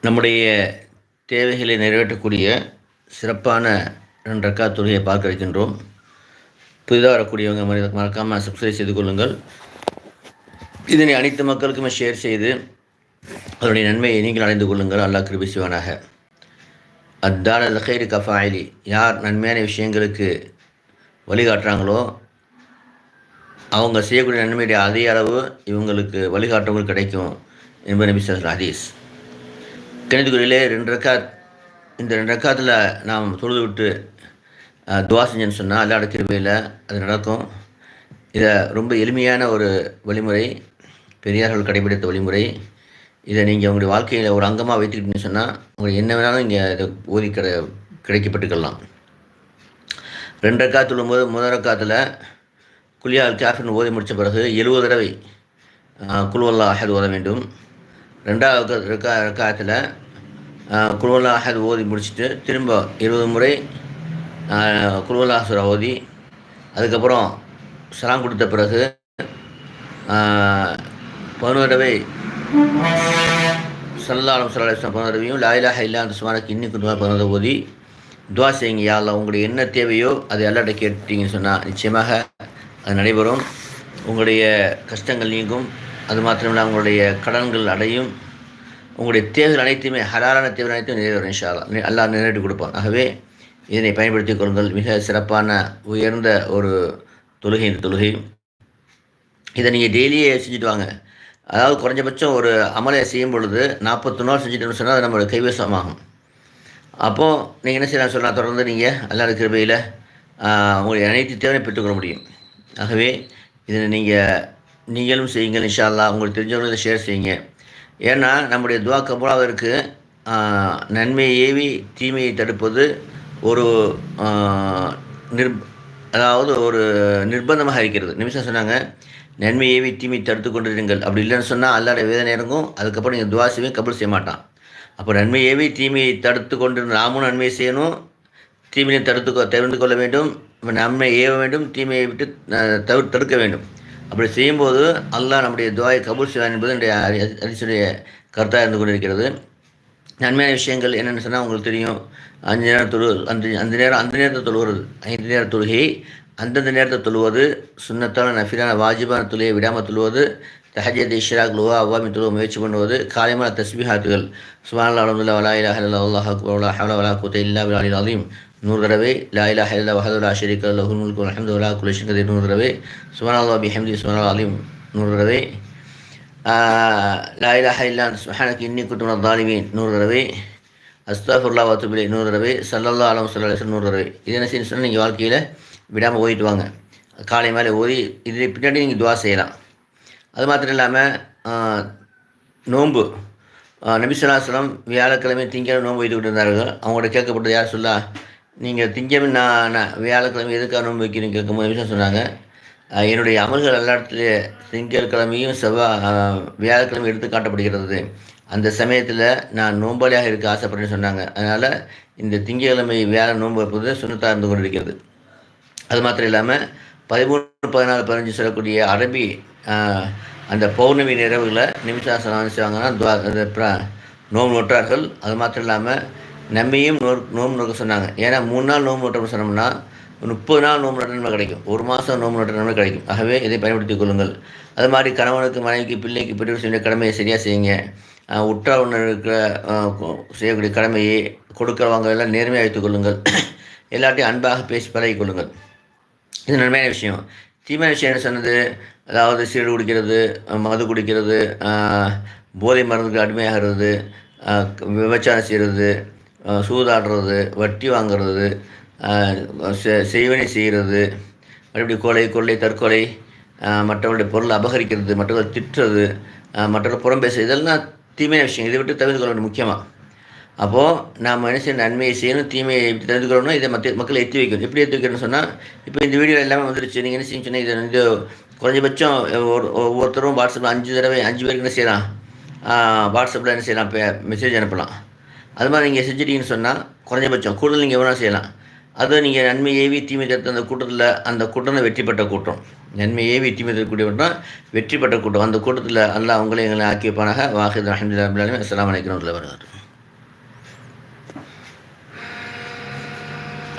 நம்முடைய தேவைகளை நிறைவேற்றக்கூடிய சிறப்பான ரெண்டு ரக்கா தொழுகையை பார்க்க இருக்கின்றோம் புதிதாக வரக்கூடியவங்க மறி- மறக்காமல் சப்ஸ்கிரைப் செய்து கொள்ளுங்கள். இதனை அனைத்து மக்களுக்குமே ஷேர் செய்து அதனுடைய நன்மையை நீங்கள் அடைந்து கொள்ளுங்கள். அல்லாஹ் கிருபி சிவனாக அத்தான லஹைரு கஃபாயிலி. யார் நன்மையான விஷயங்களுக்கு வழிகாட்டுறாங்களோ அவங்க செய்யக்கூடிய நன்மையுடைய அதே அளவு இவங்களுக்கு வழிகாட்டுறவங்களுக்கு கிடைக்கும் என்பது நபி சார் ஹதீஸ். கிணத்துக்குரியிலே ரெண்டு ரக்காத் இந்த ரெண்டு ரக்காத்தில் நாம் தொழுது விட்டு துவா செஞ்சேன்னு சொன்னால் அல்லாட கிருபையில் அது நடக்கும். இதை ரொம்ப எளிமையான ஒரு வழிமுறை பெரியார்கள் கடைபிடித்த வழிமுறை. இதை நீங்கள் உங்களுடைய வாழ்க்கையில் ஒரு அங்கமாக வைத்துக்கிட்டீங்கன்னு சொன்னால் உங்களுக்கு என்ன வேணாலும் இங்கே இதை ஓதி கிடை கிடைக்கப்பட்டுக்கலாம். ரெண்டு ரக்காத்து தொழும்போது முதல் ரக்காத்தில் குளியால் கேஃபின் ஓதி முடித்த பிறகு எழுபது தடவை குழுவல்லா அஹத் ஓத வேண்டும். ரெண்டாவது ரக்கா ரக்காத்தில் குருவலாக ஓதி முடிச்சுட்டு திரும்ப இருபது முறை குழுவல்லா ஓதி அதுக்கப்புறம் சலாம் கொடுத்த பிறகு பதினோரு தடவை சல்லாலம் சல்லாஹம் பதினோரு தடவையும் லாயிலாக இல்லாத அந்த சுமாருக்கு இன்னி குடும்பம் பதினோரு ஓதி துவா செய்யுங்க யாரில் உங்களுக்கு என்ன தேவையோ அதை எல்லாட்ட கேட்டீங்கன்னு சொன்னால் நிச்சயமாக அது நடைபெறும். உங்களுடைய கஷ்டங்கள் நீங்கும். அது மாத்திரமில்லை உங்களுடைய கடன்கள் அடையும். உங்களுடைய தேவைகள் அனைத்துமே ஹலாலான தேவைகள் அனைத்தும் நிறைவேறும் இன்ஷாலா அல்லா நிறைவேற்றி கொடுப்பான். ஆகவே இதனை பயன்படுத்திக் கொள்ளுங்கள். மிக சிறப்பான உயர்ந்த ஒரு தொழுகை இந்த தொழுகை. இதை நீங்கள் டெய்லியே செஞ்சுட்டு வாங்க. அதாவது குறைஞ்சபட்சம் ஒரு அமலை செய்யும் பொழுது நாற்பத்தி நாள் செஞ்சுட்டோம்னு சொன்னால் அது நம்மளோட கைவசமாகும். அப்போது நீங்கள் என்ன செய்யலாம் சொல்லலாம் தொடர்ந்து நீங்கள் அல்லாத கிருபையில் உங்களுடைய அனைத்து தேவையை பெற்றுக்கொள்ள முடியும். ஆகவே இதை நீங்கள் நீங்களும் செய்யுங்கள் இன்ஷால்லா உங்களுக்கு தெரிஞ்சவங்களை ஷேர் செய்யுங்க. ஏன்னா நம்முடைய துவா கபூலாவிற்கு நன்மையை ஏவி தீமையை தடுப்பது ஒரு நிர் அதாவது ஒரு நிர்பந்தமாக இருக்கிறது. நிமிஷம் சொன்னாங்க நன்மை ஏவி தீமை தடுத்து கொண்டிருங்கள். அப்படி இல்லைன்னு சொன்னால் அல்லாட வேதனை இறங்கும். அதுக்கப்புறம் நீங்கள் துவா செய்வேன் கபூல் செய்ய மாட்டான். அப்போ நன்மை ஏவி தீமையை தடுத்து கொண்டு நாமும் நன்மையை செய்யணும். தீமையை தடுத்து தெரிந்து கொள்ள வேண்டும். நன்மை ஏவ வேண்டும் தீமையை விட்டு தவிர்த்து தவிர தடுக்க வேண்டும். அப்படி செய்யும்போது அல்லாஹ் நம்முடைய துவாயை கபூல் செய்வான் என்பது என்னுடைய அரிசுடைய கருத்தாக இருந்து கொண்டிருக்கிறது. நன்மையான விஷயங்கள் என்னென்னு சொன்னால் உங்களுக்கு தெரியும். அஞ்சு நேரம் தொழு அந்த அந்த நேரம் அந்த நேரத்தை தொழுவது ஐந்து நேர தொழுகை அந்தந்த நேரத்தை தொழுவது சுண்ணத்தான நஃபிலான வாஜிபான தொழுகையை விடாமல் தொழுவது தஹஜத் இஷ்ராக் லுவா அவ்வாமி தொழுவ முயற்சி பண்ணுவது காலைமான தஸ்பிஹாத்துகள். சுபான் அலமதுல்லா வலா இலா ஹல்லா அல்லாஹ் அக்பர் வலா இல்லா அலீம் நூறு தடவை லா இலா ஹல்லா வஹதுல்லா ஷரீக் லஹுல் முல்கு அல்ஹம்து நூறு தடவை. சுமனாலா பி ஹம்தி சுபான் அலிம் நூறு தடவை. லா ஹைலான் இல்லா சுஹானக்கு இன்னி குத்துமன தாலிமீன் நூறு தடவை. அஸ்தாஃபுல்லா வாத்துபிலை நூறு தடவை. சல்லல்லா அலம் சல்லா நூறு தடவை. இது என்ன செய்யணும் சொன்னால் நீங்கள் வாழ்க்கையில் விடாமல் ஓடிட்டு வாங்க. காலை மேலே ஓடி இது பின்னாடி நீங்கள் துவா செய்யலாம். அது மாத்திரம் இல்லாமல் நோன்பு. நபிசுல்லாஸ்லம் வியாழக்கிழமை திங்கள் நோன்பு வைத்து இருந்தார்கள் அவங்கள்ட்ட கேட்கப்பட்டது யார் சொல்லா? நீங்கள் திங்கள் நான் வியாழக்கிழமை எதுக்காக நோன்பு கேட்கும்போது விஷயம் சொன்னாங்க என்னுடைய அமல்கள் எல்லா இடத்துலையும் திங்கட்கிழமையும் செவ்வாய் வியாழக்கிழமை எடுத்து காட்டப்படுகிறது. அந்த சமயத்தில் நான் நோம்பாளியாக இருக்க ஆசைப்படுறேன்னு சொன்னாங்க. அதனால் இந்த திங்கட்கிழமை வேலை நோன்பு வைப்பது சுண்ணத்தாக இருந்து கொண்டிருக்கிறது. அது மாத்திரம் இல்லாமல் பதிமூணு பதினாலு பதினஞ்சு சொல்லக்கூடிய அரபி அந்த பௌர்ணமி நிறவுகளை நிமிஷாசனம் செய்வாங்கன்னா துவா அது பிர- நோம்பு நோட்டார்கள் அது மாத்திரம் இல்லாமல் நம்பியும் நோ நோம்பு நோக்க சொன்னாங்க. ஏன்னா மூணு நாள் நோம்பு நோட்டோம்னு சொன்னோம்னா முப்பது நாள் நோம்பு நோட்ட நன்மை கிடைக்கும். ஒரு மாதம் நோம்பு நோட்ட நன்மை கிடைக்கும். ஆகவே இதை பயன்படுத்திக் கொள்ளுங்கள். அது மாதிரி கணவனுக்கு மனைவிக்கு பிள்ளைக்கு பெற்றோர் செய்ய கடமையை சரியாக செய்யுங்க. ஆஹ், உற்றார் உணர்வுக்கு செய்யக்கூடிய கடமையை கொடுக்கிறவங்க எல்லாம் நேர்மையாக வைத்துக் கொள்ளுங்கள். எல்லாத்தையும் அன்பாக பேசி பழகிக் கொள்ளுங்கள். இது நன்மையான விஷயம். தீமையான விஷயம் என்ன சொன்னது? அதாவது சீடு குடிக்கிறது மது குடிக்கிறது போதை மருந்துக்கு அடிமையாகிறது விபச்சாரம் செய்கிறது சூதாடுறது வட்டி வாங்குறது செய்வனை செ- செய்கிறது மறுபடி கொலை கொள்ளை தற்கொலை மற்றவருடைய பொருளை அபகரிக்கிறது மற்றவர்களை திட்டுறது மற்றவர்கள் புறம் பேச இதெல்லாம் தீமையான விஷயம் இதை விட்டு தவிர்த்து கொள்ள வேண்டும் முக்கியமாக அப்போது நாம் என்ன செய்யணும்? நன்மையை செய்யணும் தீமையை எப்படி கொள்ளணும் இதை மற்ற மக்களை எத்தி வைக்கணும். எப்படி எத்தி வைக்கணும்னு சொன்னால் இப்போ இந்த வீடியோ எல்லாமே வந்துருச்சு. நீங்கள் என்ன செய்யணும் இதை வந்து குறைஞ்சபட்சம் ஒரு ஒவ்வொருத்தரும் வாட்ஸ்அப்பில் அஞ்சு தடவை அஞ்சு பேருக்கு என்ன செய்யலாம்? வாட்ஸ்அப்பில் என்ன செய்யலாம்? இப்போ மெசேஜ் அனுப்பலாம். அது மாதிரி நீங்கள் செஞ்சிட்டீங்கன்னு சொன்னால் குறைஞ்சபட்சம் கூடுதல் நீங்கள் எவ்வளோ செய்யலாம். அது நீங்கள் நன்மை ஏவி தீமை தடுத்த அந்த கூட்டத்தில் அந்த கூட்டம் வெற்றி பெற்ற கூட்டம். நன்மை ஏவி தீமை தரக்கூடிய கூட்டம் வெற்றி பெற்ற கூட்டம். அந்த கூட்டத்தில் அல்லாஹ் அவங்களே எங்களை ஆக்கி வைப்பானாக. வாஹித் அஹமதுல்லாஹ் அஸ்லாம் வலைக்கம் வருகிறார்